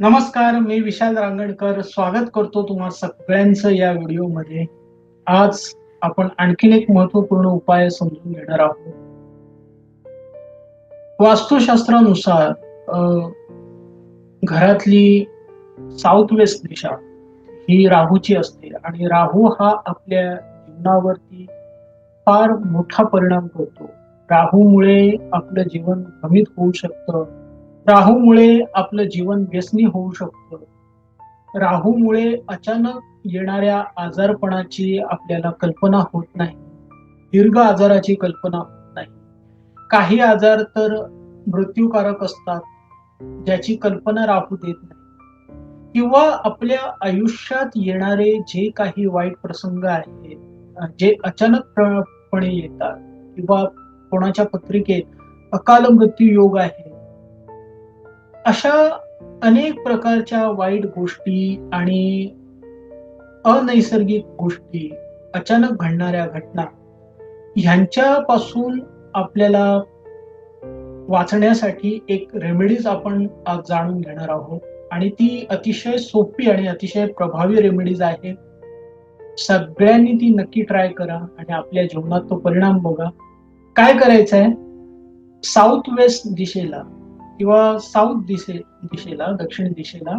नमस्कार मी विशाल रांगणकर. स्वागत करतो तुम्हा सगळ्यांचं या व्हिडिओमध्ये. आज आपण आणखीन एक महत्त्वपूर्ण उपाय समजून घेणार आहोत. वास्तुशास्त्रानुसार घरातली साऊथ वेस्ट दिशा ही राहूची असते आणि राहू हा आपल्या जीवनावरती फार मोठा परिणाम करतो. राहूमुळे आपलं जीवन भ्रमित होऊ शकतं. राहूमुळे आपलं जीवन व्यसनी होऊ शकतं. राहूमुळे अचानक येणाऱ्या आजारपणाची आपल्याला कल्पना होत नाही. दीर्घ आजाराची कल्पना होत नाही. काही आजार तर मृत्यूकारक असतात ज्याची कल्पना राहू देत नाही. किंवा आपल्या आयुष्यात येणारे जे काही वाईट प्रसंग आहेत जे अचानकपणे येतात किंवा कोणाच्या पत्रिकेत अकाल मृत्यू योग आहे अशा अनेक प्रकारच्या वाईट गोष्टी आणि अनैसर्गिक गोष्टी अचानक घडणाऱ्या घटना ह्यांच्यापासून आपल्याला वाचण्यासाठी एक रेमेडीज आपण आज जाणून घेणार आहोत. आणि ती अतिशय सोपी आणि अतिशय प्रभावी रेमेडीज आहे सगळ्यांनी ती नक्की ट्राय करा आणि आपल्या जीवनात तो परिणाम बघा. काय करायचं आहे साऊथ वेस्ट दिशेला किंवा साऊथ दिशे दिशेला दक्षिण दिशेला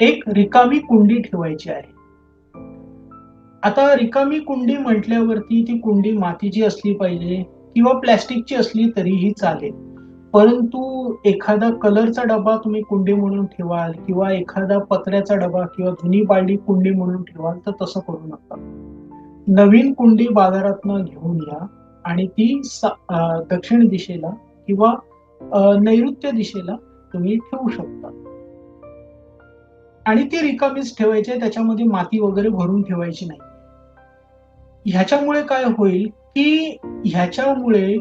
एक रिकामी कुंडी ठेवायची आहे. आता रिकामी कुंडी म्हटल्यावरती ती कुंडी मातीची असली पाहिजे किंवा प्लॅस्टिकची असली तरीही चालेल. परंतु एखादा कलरचा डबा तुम्ही कुंडी म्हणून ठेवाल किंवा एखादा पत्र्याचा डबा किंवा धुनी बाळडी कुंडी म्हणून ठेवाल तर तसं करू नका. नवीन कुंडी बाजारातनं घेऊन या आणि ती दक्षिण दिशेला किंवा नैऋत्य दिशेला तुम्ही ठेवू शकता. आणि ती रिकामीच ठेवायची त्याच्यामध्ये माती वगैरे भरून ठेवायची नाही. ह्याच्यामुळे काय होईल की ह्याच्यामुळे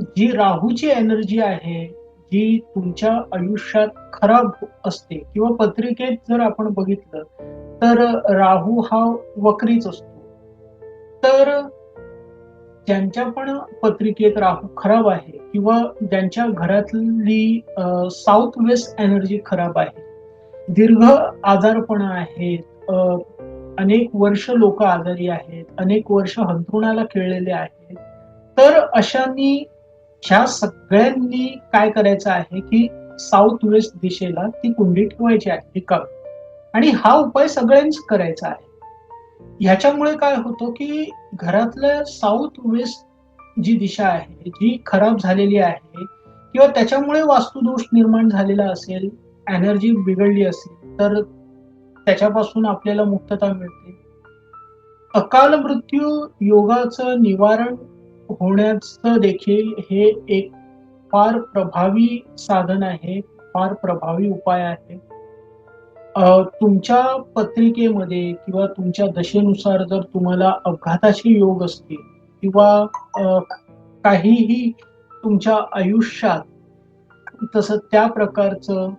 जी राहूची एनर्जी आहे जी तुमच्या आयुष्यात खराब असते किंवा पत्रिकेत जर आपण बघितलं तर राहू हा वक्रीच असतो. तर ज्यांच्या पण पत्रिकेत राहू खराब आहे किंवा ज्यांच्या घरातली साऊथ वेस्ट एनर्जी खराब आहे. दीर्घ आजारपणा आहेत अनेक वर्ष लोक आजारी आहेत अनेक वर्ष हंतरुणाला खेळलेले आहेत. तर अशांनी ह्या सगळ्यांनी काय करायचं आहे की साऊथ वेस्ट दिशेला ती कुंडी ठेवायची आहे रिकामी आणि हा उपाय सगळ्यांनीच करायचा आहे. ह्याच्यामुळे काय होतं की घरातल्या साऊथ वेस्ट जी दिशा आहे जी खराब झालेली आहे किंवा त्याच्यामुळे वास्तुदोष निर्माण झालेला असेल एनर्जी बिघडली असेल तर त्याच्यापासून आपल्याला मुक्तता मिळते. अकाल मृत्यू योगाचं निवारण होण्याचं देखील हे एक फार प्रभावी साधन आहे फार प्रभावी उपाय आहे. तुमच्या पत्रिकेमध्ये किंवा तुमच्या दशेनुसार जर तुम्हाला अपघाताचे योग असतील किंवा काहीही तुमच्या आयुष्यात तसं त्या प्रकारचं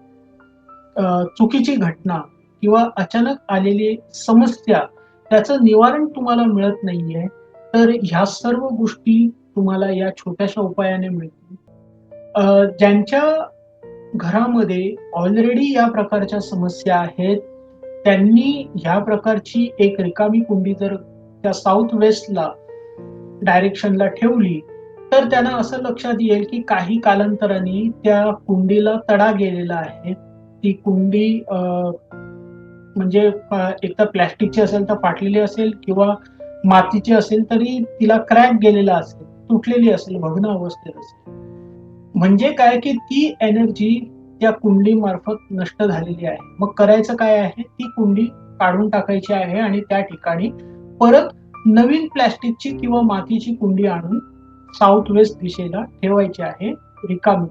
चुकीची घटना किंवा अचानक आलेली समस्या त्याचं निवारण तुम्हाला मिळत नाहीये तर ह्या सर्व गोष्टी तुम्हाला या छोट्याशा उपायाने मिळतील. ज्यांच्या घरामध्ये ऑलरेडी या प्रकारच्या समस्या आहेत त्यांनी ह्या प्रकारची एक रिकामी कुंडी जर त्या साऊथ वेस्टला डायरेक्शनला ठेवली तर त्यांना असं लक्षात येईल की काही कालांतराने त्या कुंडीला तडा गेलेला आहे. ती कुंडी म्हणजे एक एकतर प्लॅस्टिकची असेल तर फाटलेली असेल किंवा मातीची असेल तरी तिला क्रॅक गेलेला असेल तुटलेली असेल भग्न अवस्थेत असेल. म्हणजे काय की ती एनर्जी त्या कुंडी मार्फत नष्ट झालेली आहे. मग करायचं काय आहे? ती कुंडी काढून टाकायची आहे आणि त्या ठिकाणी परत नवीन प्लॅस्टिकची किंवा मातीची कुंडी आणून साऊथ वेस्ट दिशेला ठेवायची आहे रिकामी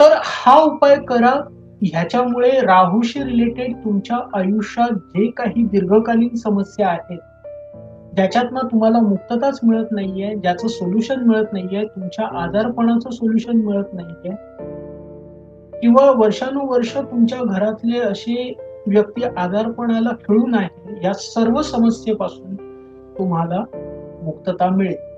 तर हा उपाय करा. ह्याच्यामुळे राहूशी रिलेटेड तुमच्या आयुष्यात जे काही दीर्घकालीन समस्या आहेत ज्याच्यातनं तुम्हाला मुक्तताच मिळत नाहीये ज्याचं सोल्युशन मिळत नाहीये तुमच्या आजारपणाचं सोल्युशन मिळत नाहीये किंवा वर्षानुवर्ष तुमच्या घरातले असे व्यक्ती आजारपणाला खिळून आहे या सर्व समस्येपासून तुम्हाला मुक्तता मिळेल.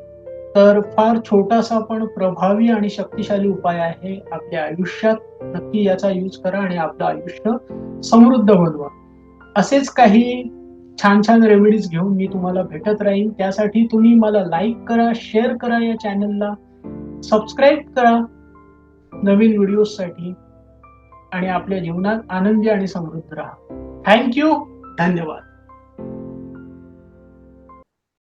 तर फार छोटासा पण प्रभावी आणि शक्तिशाली उपाय आहे आपल्या आयुष्यात. नक्की याचा यूज करा आणि आपलं आयुष्य समृद्ध बनवा. असेच काही छान छान रेमेडीज घेऊन मी तुम्हाला भेटत राहीन. त्यासाठी तुम्ही मला लाईक करा शेअर करा या चॅनलला सबस्क्राईब करा नवीन व्हिडिओसाठी आणि आपल्या जीवनात आनंदी आणि समृद्ध राहा. थँक्यू धन्यवाद.